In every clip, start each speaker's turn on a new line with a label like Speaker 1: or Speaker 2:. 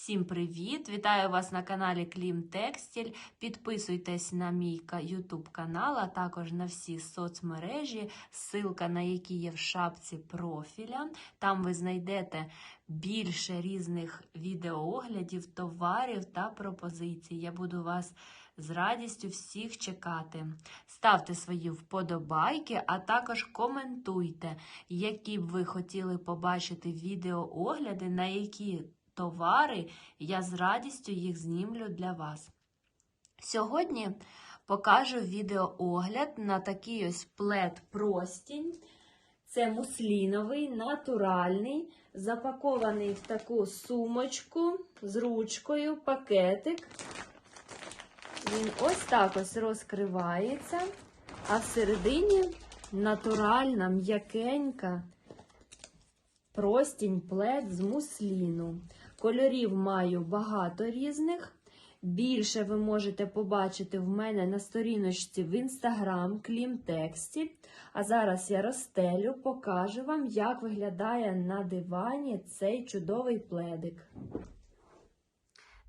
Speaker 1: Всім привіт! Вітаю вас на каналі Клім Текстіль. Підписуйтесь на мій YouTube канал, а також на всі соцмережі, ссылка на які є в шапці профіля. Там ви знайдете більше різних відеооглядів, товарів та пропозицій. Я буду вас з радістю всіх чекати. Ставте свої вподобайки, а також коментуйте, які б ви хотіли побачити відеоогляди, на які товари, я з радістю їх знімлю для вас. Сьогодні покажу відеоогляд на такий ось плед простінь. Це мусліновий, натуральний, запакований в таку сумочку з ручкою, пакетик. Він ось так ось розкривається, а всередині натуральна, м'якенька простінь плед з мусліну. Кольорів маю багато різних. Більше ви можете побачити в мене на сторіночці в інстаграм Клім Тексті. А зараз я розстелю, покажу вам, як виглядає на дивані цей чудовий пледик.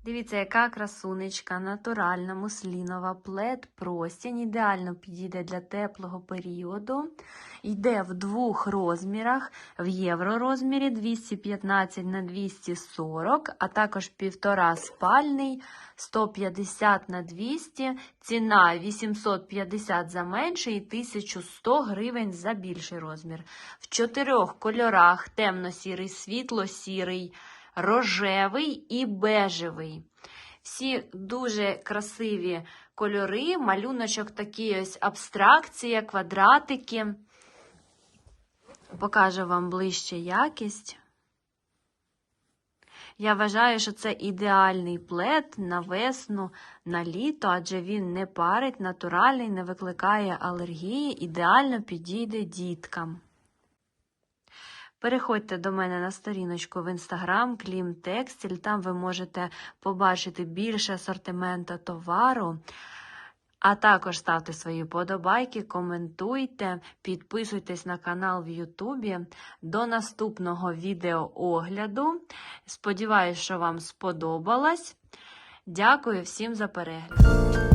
Speaker 1: Дивіться, яка красунечка, натуральна, муслінова, плед простінь, ідеально підійде для теплого періоду. Йде в двох розмірах, в євро розмірі 215 на 240, а також півтора спальний 150 на 200, ціна 850 за менший і 1100 гривень за більший розмір. В чотирьох кольорах темно-сірий, світло-сірий, рожевий і бежевий. Всі дуже красиві кольори, малюночок такий ось абстракція, квадратики. Покажу вам ближче якість. Я вважаю, що це ідеальний плед на весну, на літо, адже він не парить, натуральний, не викликає алергії, ідеально підійде діткам. Переходьте до мене на сторіночку в інстаграм Клім Текстіль. Там ви можете побачити більше асортименту товару. А також ставте свої подобайки, коментуйте, підписуйтесь на канал в Ютубі. До наступного відеоогляду. Сподіваюсь, що вам сподобалось. Дякую всім за перегляд.